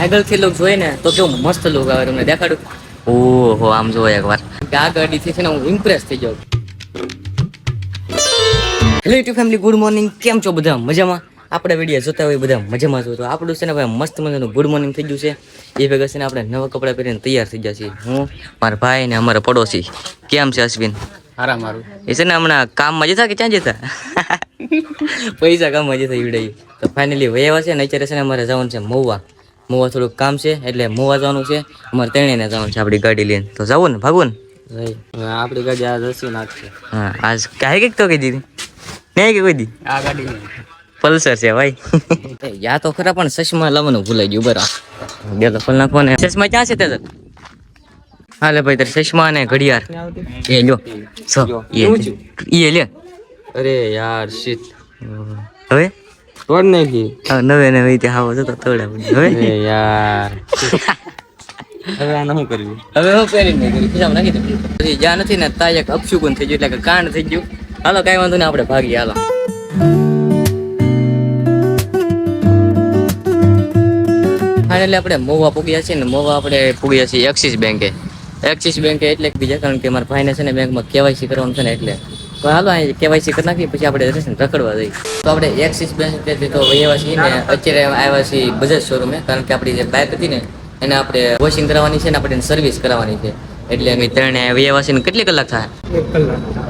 આગળથી લોક જોઈ ને તો કેવું મસ્ત લોક આવે તમને દેખાડું? ઓહો આમ જોવો એકવાર આ ગાડીથી છે ને હું ઇમ્પ્રેસ થઈ જાઉં. Hello YouTube family good morning કેમ છો બધા? મજામાં? આપણે વીડિયો જોતા હોય બધા મજામાં છો. તો આપણું છે ને ભાઈ મસ્ત મજાનું ગુડ મોર્નિંગ થઈ ગયું છે. એ ભેગા છે ને આપણે નવા કપડાં પહેરીને તૈયાર થઈ ગયા છીએ. હું મારા ભાઈ ને અમારા પડોશી. કેમ છે અશ્વિન? હારા મારું. એ છે ને હમણાં કામમાં જતા કે ક્યાં જતા? પૈસા કામમાં જતા ઈવડે તો ફાઇનલી વયાવા છે ને અત્યારે છે ને અમારે જવાનું છે મહુવા. મહુવા થોડુંક કામ છે એટલે મહુવા જવાનું છે. અમારે તેણીને જવાનું છે આપણી ગાડી લઈને. તો જવું ને ભાગવું ને? આપણી ગાડી આજ હસી નાખશે. હા આજ કાંઈ કંઈક તો કહી દીધી? નહીં કે કોઈ દી? આ ગાડી પલ્સર છે ભાઈ. યા તો ખરા પણ ચશ્મા લાવવાનું ભૂલાઈ ગયું બરા. બે તો ફલ નાખવા ને. ચશ્મા ક્યાં છે તે હાલે ભાઈ તારે ચશ્મા ને ઘડિયાળ. એ લ્યો. સો એ. લે અરે યાર શીત. હવે? તોડ નાખી હા, નવે નવે તે હાવો જતો તોડે. હવે? યાર. હવે આ શું કરવું? હવે હું પહેરી નહીં કરી ખિસ્સામાં નાખી દીધું. પછી જ્યાં નથી ને ત્યાં એક અપશુકન થઈ ગયું એટલે કે કાંડ થઈ ગયું. હાલો કાંઈ વાંધો નહીં આપણે ભાગી હાલો. ફાઇનલી આપણે મોવા પૂગ્યા છીએ ને મોવા આપણે પૂગ્યા છીએ એક્સિસ બેંકે એક્સિસ બેંકે એટલે કે બીજા કારણ કે મારા ભાઈને છે ને બેંકમાં કેવાયસી કરવાનું છે ને એટલે. તો હાલો અહીં કેવાયસી કરી નાખીએ પછી આપણે રેશન રખડવા જઈએ. તો આપણે એક્સિસ બેંક તો આવ્યા છીએ ને અત્યારે આવ્યા છીએ બજાજ શોરૂમે કારણ કે આપણી જે બાઇક હતી ને એને આપણે વોશિંગ કરાવવાની છે ને આપણે સર્વિસ કરાવવાની છે. એટલે અમે ત્રણે આવ્યા છીએ ને કેટલી કલાક થાય?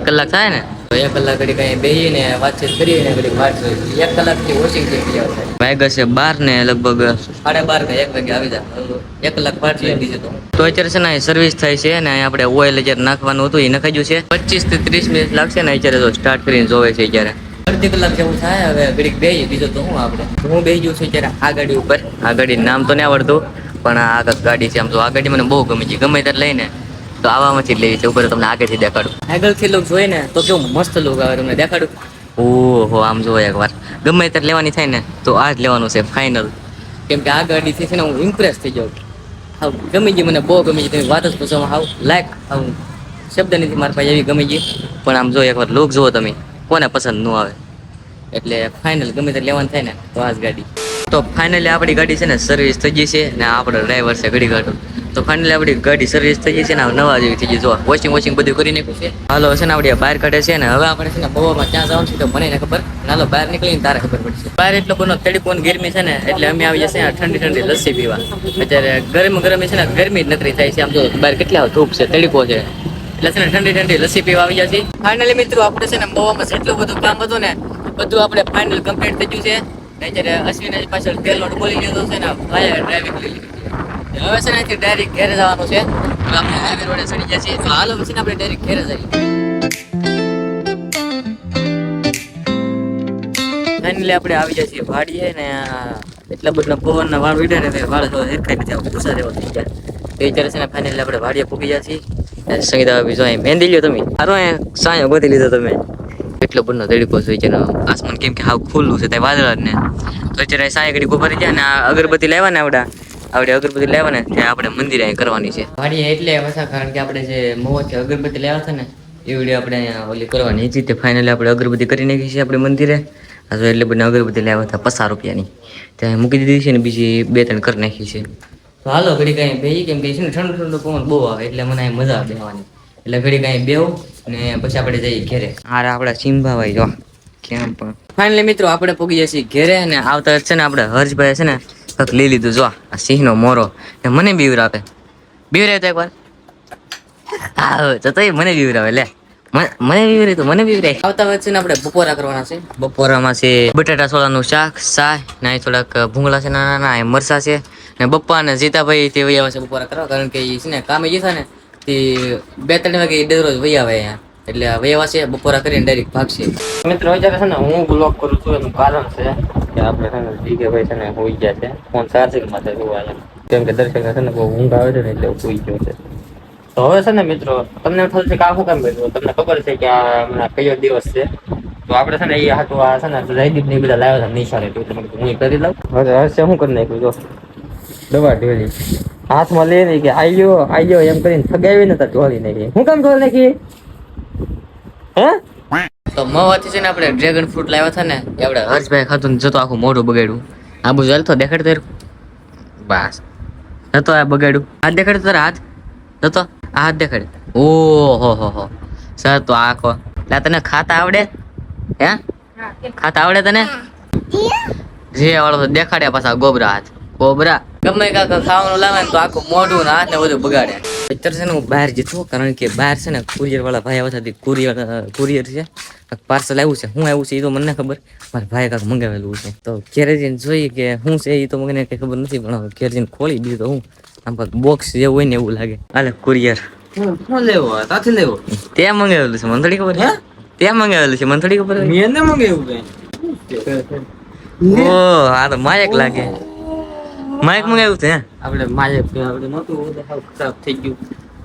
કલાક થાય ને? એક કલાક ઘડી કઈ વાતચીત કરીએ ને ઘડી વાત કરીએ. એક કલાકથી ઓછી થઈ ગયા થાય? વાગ્યા છે બાર ને લગભગ સાડા બાર કે એક વાગે આવી જાય એક કલાક વાર લઈ દીધું તો. તો અત્યારે છે ને સર્વિસ થાય છે ને આપણે ઓઇલ જ્યારે નાખવાનું હતું એ નખાઈ છે. પચીસથી ત્રીસ મિનિટ લાગશે ને અત્યારે તો સ્ટાર્ટ કરીને જોવે છે અત્યારે. અડધી કલાક જેવું થાય હવે ઘડીક બે બીજું તો હું આપણે? હું બે ગયું છું અત્યારે આ ગાડી ઉપર. આ ગાડી નામ તો નહીં આવડતું પણ આ આગળ ગાડી છે. આમ તો આ ગાડી મને બહુ ગમી છે. ગમે ત્યારે લઈને તો આવામાંથી જ લેવી છે. ઉપર તમને આગળથી દેખાડું. આગળથી લોક જોઈ ને તો કેવું મસ્ત લોક આવે તમને દેખાડું? ઓહો આમ જો એકવાર ગમે ત્યારે લેવાની થાય ને તો આ જ લેવાનું છે ફાઇનલ કેમ કે આ ગાડીથી છે ને હું ઇમ્પ્રેસ થઈ જાઉં. હાવ ગમી ગઈ મને બહુ ગમી ગઈ તમે વાત જ પૂછો હાવ લાયક હાવ. શબ્દ નથી મારા પાસે એવી ગમી ગઈ. પણ આમ જો એકવાર લોક જુઓ તમે કોને પસંદ ન આવે. એટલે ફાઇનલ ગમે ત્યારે લેવાનું થાય ને તો આ જ ગાડી. તો ફાઇનલી આપણી ગાડી છે ને સર્વિસ થઈ ગઈ છે ને આપણો ડ્રાઈવર છે ઘડી ગાડું તો ફાઇનલી આપણી ગાડી સર્વિસ થઈ ગઈ છે ને નવા જેવી થઈ ગઈ જો વોશિંગ વોશિંગ બધું કરી નાખ્યું છે. હાલો, છે ને, આપણે બહાર કાઢે છે ને, હવે આપણે છે ને બહુમાં ક્યાં જવાનું છે તો મને ખબર. હાલો, બહાર નીકળીને તારે ખબર પડશે. બહાર એટલો બધો તડીપો ને ગરમી છે ને, એટલે અમે આવી જશે ઠંડી ઠંડી લસ્સી પીવા. અત્યારે ગરમ ગરમી છે ને, ગરમી જ નકરી થાય છે. આમ જો, બહાર કેટલા ધૂપ છે તડીપો છે. એટલે છે ને, ઠંડી ઠંડી લસ્સી પીવા આવી જશે. ફાઇનલી મિત્રો, આપણે છે ને બહુમાં જેટલું બધું કામ હતું ને, બધું આપણે ફાઇનલ કમ્પ્લીટ થઈ ગયું છે. અશ્વિન પાછળ તેલ લોડ બોલી લીધો છે ને ભાઈ ડ્રાઇવિંગ. હવે છે ને ડાયરેક્ટ ઘેરે જવાનું છે. તો આપણે હાઈવે રોડે ચડી ગયા છીએ. તો હાલો પછી આપણે ડાયરેક્ટ ઘેરે જઈએ. ફાઇનલી આપણે આવી ગયા છીએ વાડીએ ને એટલા બધા પવનના વાળ ને વાળ હેરખાઈ થઈ ગયા. તો છે ને ફાઇનલી આપણે વાડીએ પૂકી ગયા છીએ. સંગીતા બીજો અહીં લ્યો તમે. સારો સાયો ગોતી લીધો તમે. એટલો બધો તડકો છે આસમાન કેમ કે ખુલ્લું છે, ત્યાં વાદળા ને. તો અત્યારે સાયા ઘડી ગયા ને અગરબત્તી લાવ્યા ને આવડા. આવડે અગરબત્તી લાવ્યા ને ત્યાં આપણે મંદિરે અહીં કરવાની છે. વાડીએ એટલે પાછા કારણ કે આપણે જે મોહથી અગરબત્તી લેવા છે ને, એ વીડિયો આપણે અહીંયા ઓલી કરવાની હતી. તે ફાઇનલી આપણે અગરબત્તી કરી નાખી છે આપણે મંદિરે. આ તો એટલે બધા અગરબત્તી લેવા હતા પચાસ રૂપિયાની. ત્યાં મૂકી દીધી છે ને, બીજી બે ત્રણ કરી નાખી છે. તો હાલો ઘડી કાંઈ બેહી કેમ કે છે ને, ઠંડુ ઠંડુ પવન બહુ આવે, એટલે મને અહીં મજા આવે બેહવાની. એટલે ઘડી કાંઈ બેવું ને પછી આપણે જઈએ ઘેરે. હારે આપણા સિંભાભાઈ જો. કેમ પણ. ફાઇનલી મિત્રો, આપણે પોગી જઈએ ઘેરે અને આવતા છે ને, આપણે હર્ષભાઈ છે ને કંઈક લઈ લીધું જો આ સિંહનો મોરો ને મને બીવર આપે બીવર તો એકવાર. હા તો તોય મને બીવર આવે લે મને- બીવરે તો મને બીવરે આવતા વચ્ચે ને આપણે બપોરા કરવાના છે. બપોરામાં છે બટાટા સોલાનું શાક સાય ને થોડાક ભૂંગળા છે નાના નાના મરસા છે ને બપ્પા ને જીતાભાઈ તે વૈયા છે બપોરા કરવા કારણ કે એ છે ને કામે જતા ને તે બે ત્રણ વાગે દરરોજ વૈયા આવે અહીંયા. એટલે હવે એવા છે, બપોરા કરીને ડાયરેક્ટ ભાગશે મિત્રો અત્યારે છે ને હું બ્લોક કરું છું, એનું કારણ છે કે આપણે છે ને ડીકે ભાઈ છે ને હોઈ ગયા છે. ફોન ચાર્જિંગમાં છે જોવા કેમ કે દર્શક છે ને બહુ ઊંઘ આવે છે ને એટલે હોઈ ગયો છે. તો હવે છે ને મિત્રો, તમને થશે કે આ શું કામ કર્યું? તમને ખબર છે કે આ હમણાં કયો દિવસ છે? તો આપણે છે ને એ હાટું આ છે ને જયદીપ ને બધા લાવ્યા હતા નિશાળે. હું કરી લઉં. હવે હર્ષે શું કરી નાખ્યું, જો. દવા ઢોલી હાથમાં લઈ કે આવ્યો આવ્યો એમ કરીને ફગાવી નતા ઢોળી નાખી. હું કામ ઢોલ નાખી? હે? તો મવાથી છે ને આપણે ડ્રેગન ફ્રૂટ લાવ્યા હતા ને એ આપણે હર્ષભાઈ ખાધું ને જતો આખું મોઢું બગાડ્યું. આ બધું ચાલતો દેખાડ તેર. બસ. જતો આ બગાડ્યું. હાથ દેખાડ તારા હાથ. જતો આ હાથ દેખાડ. ઓ હો હો. હો સર તો આખો લા તને ખાતા આવડે? હે? ખાતા આવડે તને? જે વાળો તો દેખાડ્યા પાછા ગોબરા હાથ. ગોબરા. ગમે કાકા ખાવાનું લાવે ને તો આખું મોઢું ને હાથ ને બધું બગાડે. અત્યારે છે ને હું બહાર જતો કારણ કે બહાર છે ને કુરિયરવાળા ભાઈ આવ્યા હતા કુરિયર કુરિયર છે. પાર્સલ આવ્યું છે. શું આવ્યું છે એ તો મને ખબર. મારા ભાઈ કાંક મંગાવેલું છે. તો ઘેરે જઈને જોઈએ કે શું છે એ તો મને કઈ ખબર નથી પણ ઘેર જઈને ખોલી દીધું તો હું. આમ કાંક બોક્સ જેવું હોય ને એવું લાગે. હાલે કુરિયર. શું લેવો? તાથી લેવો? ત્યાં મંગાવેલું છે. મને થોડી ખબર હે? તે મંગાવેલું છે. મને થોડી ખબર મેં મંગાવ્યું કઈ ઓ આ તો માયક લાગે. માયક મંગાવ્યું છે આપણે માયક આપણે નહોતું સાવ ખરાબ થઈ ગયું.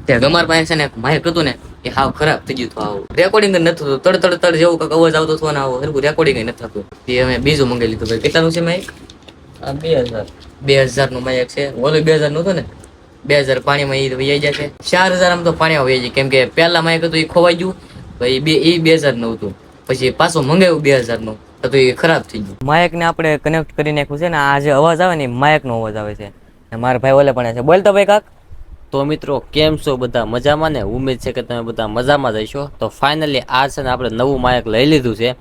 તે ગમાર પાસે છે ને માયક હતું ને એ હાવ ખરાબ થઈ ગયું હતું આવું. રેકોર્ડિંગ થતું. તડ તડ તડ જેવું કાંક અવાજ આવતો હતો ને આવો હરકું રેકોર્ડિંગ નથી થતું. તે અમે બીજું મંગાવી લીધું ભાઈ. કેટલાનું છે માયક? આ બે હજાર. બે હજારનું માયક છે. ઓલું બે હજારનું હતું ને? બે હજાર પાણીમાં એ વૈયા જાય છે. ચાર હજાર આમ તો પાણીમાં વૈયા જાય. કેમ કે પહેલા માયક હતું એ ખોવાઈ ગયું. પછી બે એ બે હજારનું હતું. પછી પાછું મંગાવ્યું બે હજારનું. તો એ ખરાબ થઈ ગયું. માયક ને આપણે કનેક્ટ કરી નાખ્યું છે ને આ જે અવાજ આવે ને માયક નો અવાજ આવે છે. ને મારા ભાઈ ઓલે પણ છે. બોલતો ભાઈ કાક. તો મિત્રો કેમ છો બધા? મજામાં ને? ઉમેદ છે કે તમે બધા મજામાં જ હશો. તો ફાઇનલી આ છે ને આપણે નવું માયક લઈ લીધું છે.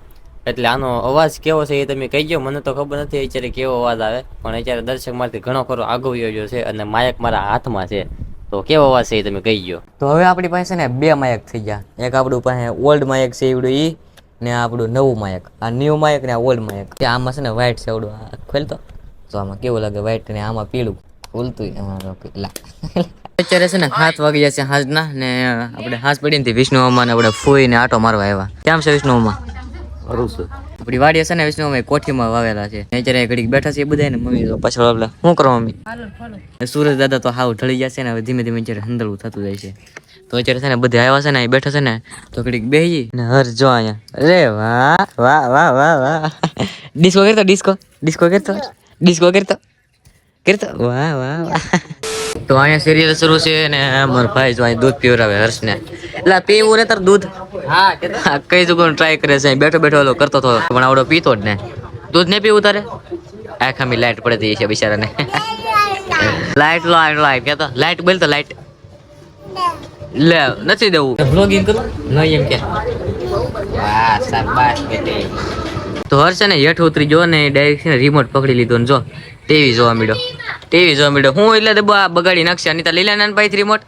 એટલે આનો અવાજ કેવો છે એ તમે કહી ગયો મને તો ખબર નથી અત્યારે કેવો અવાજ આવે. પણ અત્યારે દર્શક મારથી ઘણો ખરો આગવ્યો વયો ગયો છે અને માયક મારા હાથમાં છે. તો કેવો અવાજ છે એ તમે કહી ગયો તો હવે આપણી પાસે ને બે માયક થઈ ગયા. એક આપણું પાસે ઓલ્ડ માયક છે એવડું ઈ. ને આપણું નવું માયક, આ ન્યૂ માયક ને આ ઓલ્ડ માયક. તે આમાં છે ને વ્હાઈટ છે આવડું. ખોલતો તો. આમાં કેવું લાગે વ્હાઈટ ને આમાં પીળું? ખોલતું અત્યારે છે ને હાથ વાગી જશે હાજના ને, આપણે હાથ પડીને વિષ્ણુ અમાને આપણે ફૂઈ ને આટો મારવા આવ્યા. કેમ છે વિષ્ણુમાં છે આપણી વાડી છે ને વિષ્ણુમાં કોઠીમાં વાવેલા છે. ને અત્યારે ઘડીક બેઠા છે બધા ને મમ્મી પાછળ આપણે શું કરવા મમ્મી? સુરજ દાદા તો હાવ ઢળી જશે ને હવે ધીમે ધીમે અત્યારે હંધળું થતું જાય છે. તો અત્યારે છે ને બધા આવ્યા છે ને અહીં બેઠા છે ને તો ઘડીક બેસી ને હર જો અહીંયા. અરે વાહ વાહ વાહ વાહ વાહ. ડિસ્કો કરતો ડિસ્કો. ડિસ્કો કરતો ડિસ્કો કરતો. કરતો. વાહ વાહ વાહ. તો અહીંયા સિરિયલ શરૂ છે ને મારો ભાઈ જો અહીં દૂધ પીવરાવે હર્ષને. એટલે પીવું ને તાર દૂધ. હા કઈ જગ્યાએ ટ્રાય કરે છે અહીં બેઠો બેઠો ઓલો કરતો હતો પણ આવડો પીતો જ ને. દૂધ ને પીવું તારે? આ ખામી લાઈટ પડતી છે બિચારાને. લાઈટ લાઈટ લાઈટ કેતો. લાઈટ બોલ તો લાઈટ લે નથી દેવું. વ્લોગિંગ કરું? નહીં એમ કે. વાહ શાબાશ બેટી. તો હર્ષ ને હેઠ ઉતરી જો ને ડાયરેક્ટ રિમોટ પકડી લીધો ને જો. ટીવી જોવા મળ્યો. ટીવી જોવા મળ્યો. હું એટલે બગાડી નાખશે. અનિતા લીલા નાન ભાઈ રિમોટ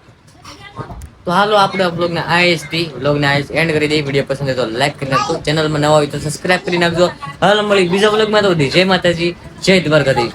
તો હાલો આપણે બ્લોગને આઈએસટી બ્લોગને આઈએસ એન્ડ કરી દઈએ. વીડિયો પસંદ હોય તો લાઈક કરી નાખજો. ચેનલમાં નવા હોય તો સબસ્ક્રાઇબ કરી નાખજો. હાલ મળી બીજા બ્લોગમાં તો જય માતાજી. જય દ્વારકાધીશ.